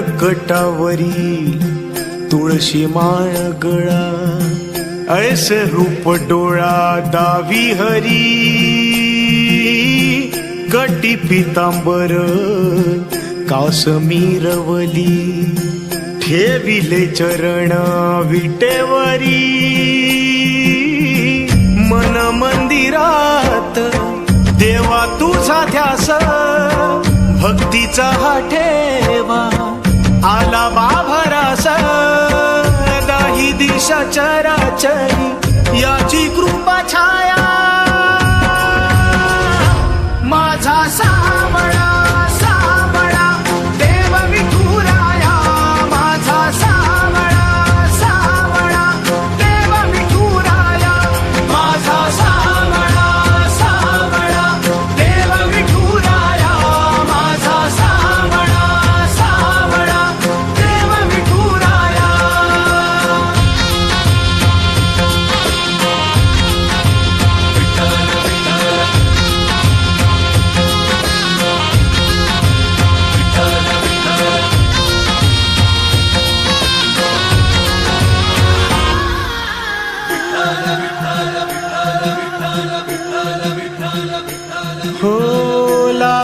कटावरी तुळशी माळ गळा ऐस रूप डोळा दावी हरी. कटी पितांबर कासमीरवली ठेविले चरण विटेवरी. मन मंदिरात देवा तुझा ध्यास भक्तीचा हा ठेवा. दिशा चराचरी याची कृपा छाया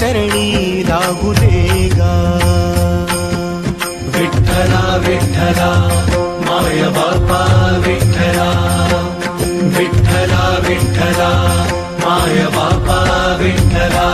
चरणी लागू दे गा विठ्ठला विठ्ठला माय बापा विठ्ठला विठ्ठला विठ्ठला माय बापा विठ्ठला